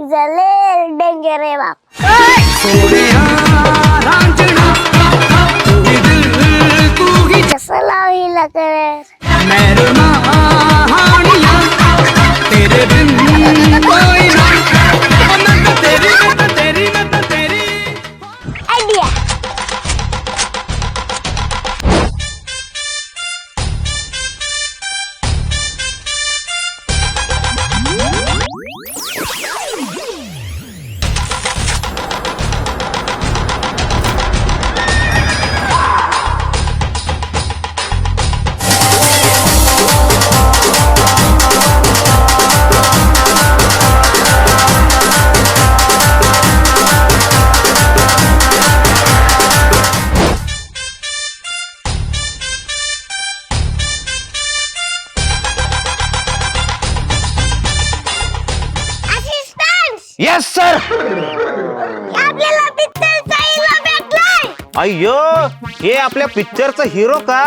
लाव शिंगला लय डेंजर आहे बाप. कसं लाव हिला कर येस सर आपल्याला पिक्चर चाईला भेटलाय. अय्यो हे आपल्या पिक्चरचा हिरो का?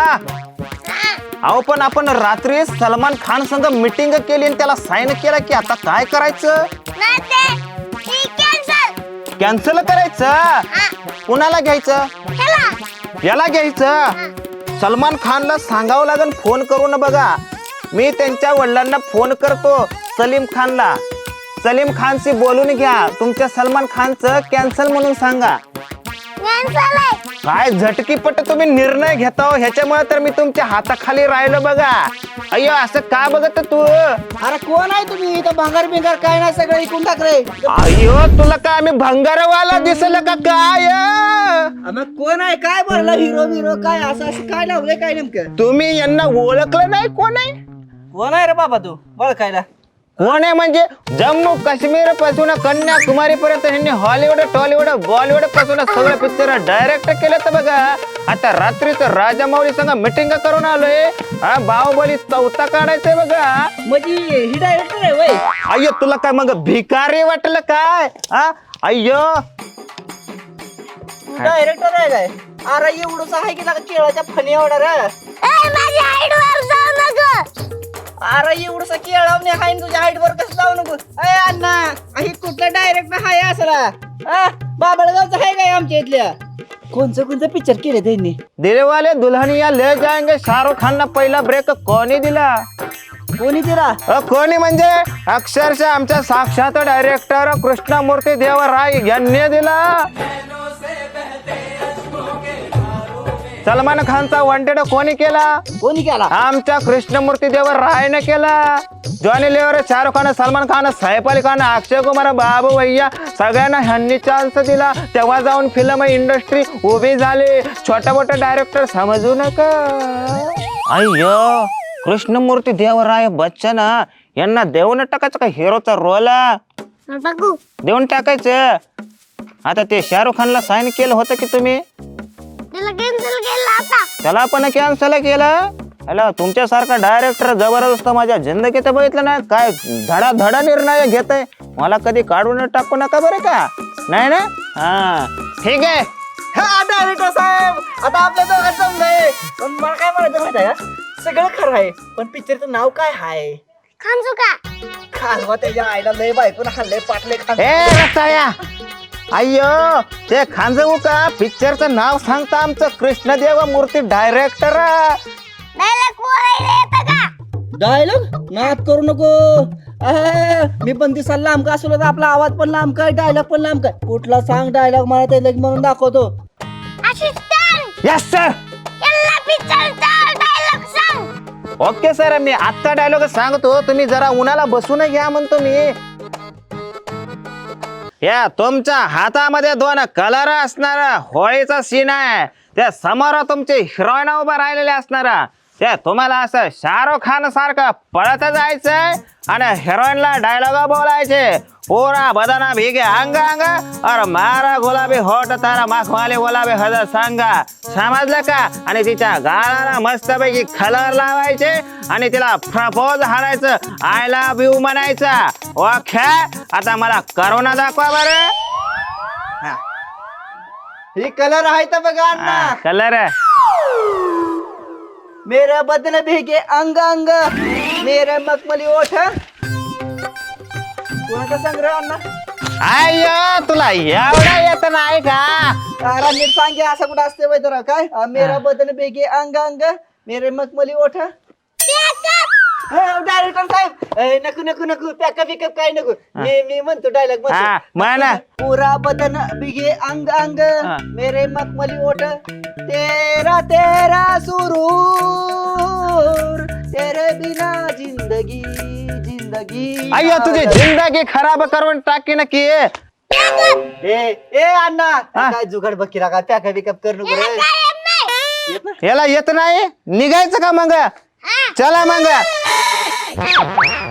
अहो पण आपण रात्री सलमान खान संग मीटिंग केली आणि त्याला साईन केला की आता काय करायचं? ना ते ती कॅन्सल कॅन्सल करायचं कुणाला घ्यायचं? याला घ्यायचं? सलमान खानला सांगावं लागेल फोन करून बघा. मी त्यांच्या वडिलांना फोन करतो सलीम खानला. सलीम खानशी बोलून घ्या. तुमच्या सलमान खानचं कॅन्सल म्हणून सांगा. काय झटकीपट तुम्ही निर्णय घेता हो, ह्याच्यामुळे तर मी तुमच्या हाताखाली राहिलो बघा. अय्यो असं का बघत तू? अरे कोण आहे तुम्ही? इथं भांगार बिंगार काय नाही सगळं इकून टाक रे. अय्यो तुला काय आम्ही भंगारवाला दिसलं का काय? मग कोण आहे? काय भरलं? हिरो बिरो काय? असं असं काय लावलंय काय नेमकं? तुम्ही यांना ओळखलं नाही कोण? आहे कोण आहे रे बाबा तू? बळकायला. कोण आहे म्हणजे जम्मू काश्मीरपासून कन्याकुमारी पर्यंत ह्यांनी हॉलिवूड टॉलिवूड बॉलिवूडपासून सगळं पिक्चर डायरेक्ट केलं तर बघा. आता रात्रीच राजामौली संग मिटिंग करून आलोय. हा बाहुबली चौथा काढायचंय बघा. म्हणजे ही डायरेक्टर आहे वय. अय्यो तुला काय मग भिकारी वाटलं काय? हा? अय्यो. डायरेक्टर आहे काय? अरे एवढंच आहे की लागा केळाच्या फणी एवढा रे. ए माझ्या हाईट वर जाऊ नको. अरे एवढसा केळवणे आहे तुझ्या हाईट वर कसं जाऊ नको? अय अण्णा ही कुठला डायरेक्टर आहे असला. बाबळगावचं आहे काय आमच्या इथल्या? कोणचं कोणतं पिक्चर केले त्यांनी? दिलवाले दुल्हनिया ले जाएंगे शाहरुख खान ना पहिला ब्रेक कोणी दिला? कोणी दिला? अ, कोणी म्हणजे? अक्षरशः आमच्या साक्षात डायरेक्टर कृष्णमूर्ती देवराय यांनी दिला. सलमान खानचा वॉन्टेड कोणी केला? कोणी केला? आमच्या कृष्णमूर्ती देवर रायने केला. जॉनी लेवर शाहरुख खान सलमान खान सैफ अली खान अक्षय कुमार बाबू भैया सगळ्यांना ह्यांनी चान्स दिला. तेव्हा जाऊन फिल्म इंडस्ट्री उभी झाली. छोटा मोठा डायरेक्टर समजू नका. अय्यो कृष्णमूर्ती देवराय बच्चन यांना देऊन टाकायचं का हिरोचा रोल देऊन टाकायचं. आता ते शाहरुख खानला साईन केलं होतं की तुम्ही? त्याला कॅन्सल केलं आता. त्याला पण कॅन्सल केलं? हॅलो तुमच्यासारखा डायरेक्टर जबरदस्त माझ्या जिंदगीत बघितलं ना काय धडा धडा निर्णय घेत आहे मला कधी काढून टाकू नका बरं का? नाही ना? हा. ठीक आहे. हा डायरेक्टर साहेब आता आपल्या दोघात पण मला काय म्हणायचं माहिती आहे का? सगळं खरं आहे पण पिक्चरचं नाव काय आहे? खालवा त्याच्या आईला लय बायकून हल्ले पाटले खान ए अय्यो ते खांजवू का पिक्चरचं नाव सांगता आमचं कृष्णदेव मूर्ती डायरेक्टर डायलॉग बोलायला येतं का? डायलॉग नाद करू नको. अहे, मी पण दिसायला लांब का असलो तर आपला आवाज पण लांब काय डायलॉग पण लांब काय कुठला सांग डायलॉग मला ते लग म्हणून दाखवतो. असिस्टंट यस सर याला पिक्चरचा डायलॉग सांग. ओके सर मी आत्ता डायलॉग सांगतो. तुम्ही जरा उन्हाला बसून घ्या म्हणतो मी. या तुमच्या हातामध्ये दोन कलर असणारा होळीचा सीन आहे. त्या समोर तुमचे हिरोईन उभा राहिलेले असणारा. ते तुम्हाला असं शाहरुख खान सारखं पळत जायचंय आणि हिरोईनला डायलॉग बोलायचे. पूरा बदना भीगे अंग अंग और मारा गुलाबी होट तारा माखवाले गुलाबी हजर सांगा. समजलं का? आणि तिच्या गाळाला मस्तपैकी कलर लावायचे आणि तिला प्रपोज हाणायचं. आय लव्ह यू म्हणायचं. ओके आता मला करोना दाखवा बरं. ही. कलर आहे तर बघा अण्णा. कलर मेरे बदन भीगे अंग अंग मेरे मखमली ओठ। कोणाचा संग्रह अण्णा। आय तुला एवढा येत नाही का? अरे नीट सांगे असं कुठं असते वय जरा काय? अं, मेरा बदन बेगे अंग अंग मेरे मखमली ओठ। डायरेक्टर साहेब. ए, नको नको नको पॅकअप बिकअप काय नको? मी मी म्हणतो डायलॉग हा, म्हण. पुरा बदन बिगे अंग अंग हा. मेरे मखमली ओठ। तेरा तेरा सुरूर जिंदगी जिंदगी अय्यो तुझी जिंदगी खराब करून टाकी ना की ए ए अण्णा हा. काय जुगाड बघ किरा काय पॅकअप बिकअप कर नको रे. येत ना? याला येत नाही निघायचं का मग चला मग.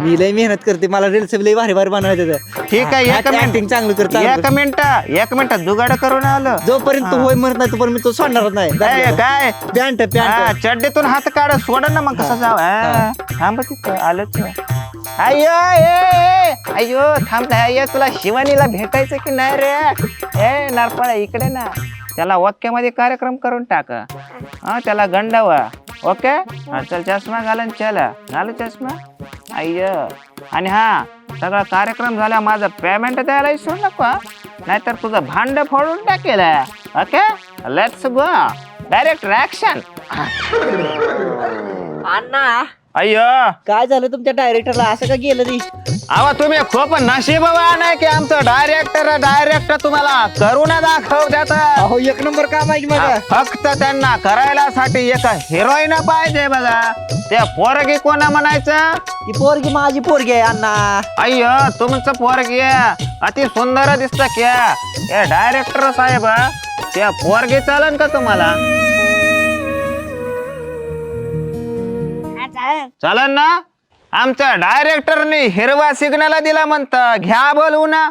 मी लय मेहनत करते मला रील्स लय भारी भारी बनवायचं ठीक आहे एक मिनिट. चांगलं करतो एक मिनिट एक मिनिट जुगाड करून आलो. जोपर्यंत तू होय म्हणत नाही तोपर्यंत मी तो सोडणारच नाही. काय काय? पॅन्ट हा, पॅन्ट चड्डीतून हात काढ सोड ना मग कसं जाव. हा, थांब तिथं आलोच अय्यो ए ए, अय्यो थांब ना अय्यो तुला शिवानीला भेटायचं की नाही रे? ए नारपाळा इकडे ना. त्याला वाक्यामध्ये कार्यक्रम करून टाक. हा त्याला गंडावा. ओके? हा, चल चष्मा घालन चल. घालू चष्मा. अय्यो आणि हा सगळा कार्यक्रम झाला माझं पेमेंट द्यायला विसरू नको. नाहीतर तुझं भांड फोडून टाकेल okay? Let's go direct action अण्णा. अय्यो काय झालं तुमच्या डायरेक्टरला असं का गेलं ती? अहो तुम्ही खूप नशीबवान आहे की आमचं डायरेक्टर डायरेक्टर तुम्हाला करून दाखव देत अहो एक नंबर काम आहे की बघा. फक्त त्यांना करायला साठी एक हिरोईन पाहिजे बघा. ते पोरगी कोणा म्हणायचं? ही पोरगी माझी पोरगी आहे अण्णा. अय्यो तुमचं पोरगी आहे. अति सुंदर दिसत क्या हे डायरेक्टर साहेब त्या पोरगी चालन का तुम्हाला? चालन ना? आमच्या डायरेक्टरने हिरवा सिग्नल दिला म्हणत घ्या बोलवू ना.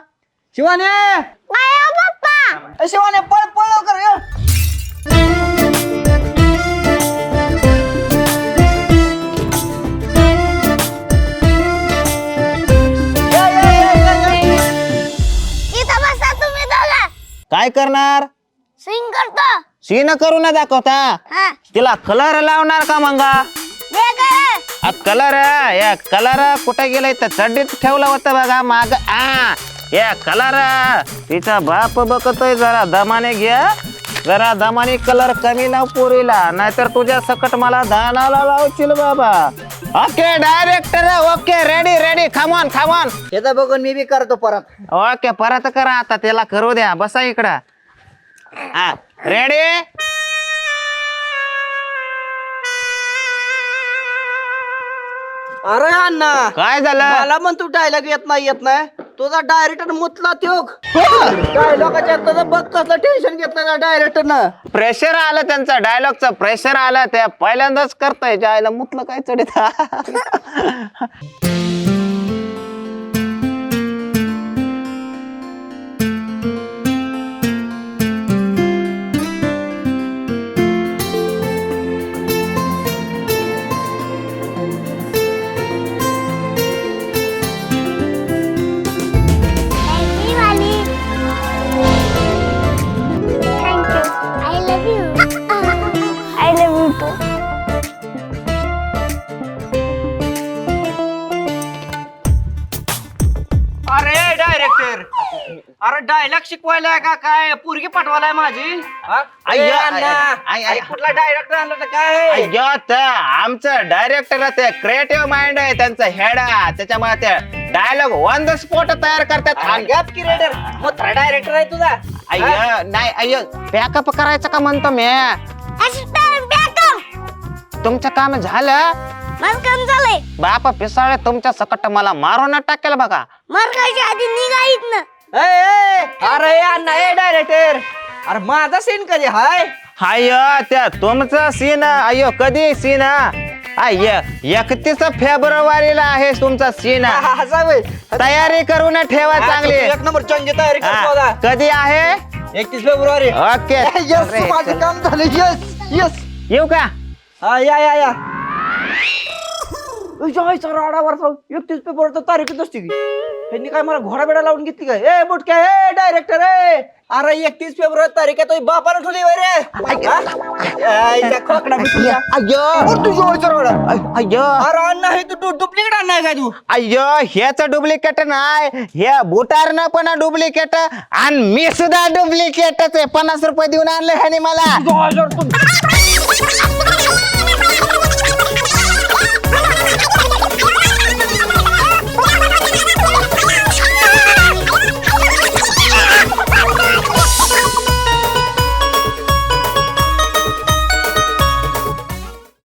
शिवाने! ए, शिवाने पळ पळ लवकर ये. ये, ये, ये, ये, ये. इथं बसा तुम्ही दोघा. काय करणार? स्विंग करतो. सीन करू ना दाखवता. हा. तिला कलर लावणार का मंगा? कर कलर या कलर कुठे गेलाय तर चड्डीत ठेवला होता बघा माग आ या कलर तिचा बाप बघतोय जरा दमाने घ्या जरा दमाने कलर कमी लाव पोरीला नाहीतर तुझ्या सकट मला दानाला लावशील बाबा okay director okay ready ready come on come on याचा बघून मी बी करतो परत ओके परत करा आता त्याला करू द्या बसा इकडं हा रेडी अरे अण्णा काय झालं? मला म्हण तू डायलॉग येत नाही येत नाही. तुझा डायरेक्टर मुतला त्यो. डायलॉगाच्या तुझं बघ कसलं टेन्शन घेतलं डायरेक्टरनं प्रेशर आलं त्यांचं डायलॉगचं प्रेशर आलं त्या पहिल्यांदाच करताय. जायला मुतलं काय चढीत. डायरेक्टर अरे डायलॉग शिकवायला का काय? पोरगी पाठवायलाय माझी. हा? अय्या, ए, अण्णा, अय्या, अरे कुठला डायरेक्टर आणला तर काय? अय्यो, आमचं डायरेक्टर ते क्रिएटिव्ह माइंड आहे त्यांचं हेड त्याच्यामुळे ते डायलॉग ऑन द स्पॉट तयार करतात. आणि- मोठा डायरेक्टर आहे तुझा. अय्यो नाही अय्यो बॅकअप करायचं का म्हणतो मी. तुमचं काम झालं? माझं काम झालंय. बाप पिसाळे तुमच्या सकट मला मारून टाकेल बघा. मरकायच्या आधी निघाईत ना. ए, ए, अरे अण्णा ए डायरेक्टर अरे माझा सीन कधी हाय? अय्यो त्या तुमचं सीन अय्यो कधी सीन अय्य एकतीस फेब्रुवारीला आहे तुमचा सीन हा, हा, होय. तयारी करून ठेवा चांगली. तू एक नंबर चंगे तयारी हा. कधी आहे? एकतीस फेब्रुवारी. ओके. यस माझं काम झालं यस यस. येऊ का? हा या या या. जायचा राडावर एकतीस पेपर तारीखच असते की. त्यांनी काय मला घोडा बेडा लावून घेतली काय? ए बुटक्या ए डायरेक्टर ए. अरे एकतीस फेब्रुवारी तारीख आहे तो बापाला ठेवली वय रे. हा? आईचा खोकडा तुझ्या. अय्यो. अरे अण्णा हे तू डुप्लिकेट अण्णा आहे काय तू? अय्यो ह्याच डुप्लिकेट नाही. हे बुटारनं पण डुप्लिकेट आणि मी सुद्धा डुप्लिकेटच आहे. पन्नास रुपये देऊन आणले ह्याने मला. तू-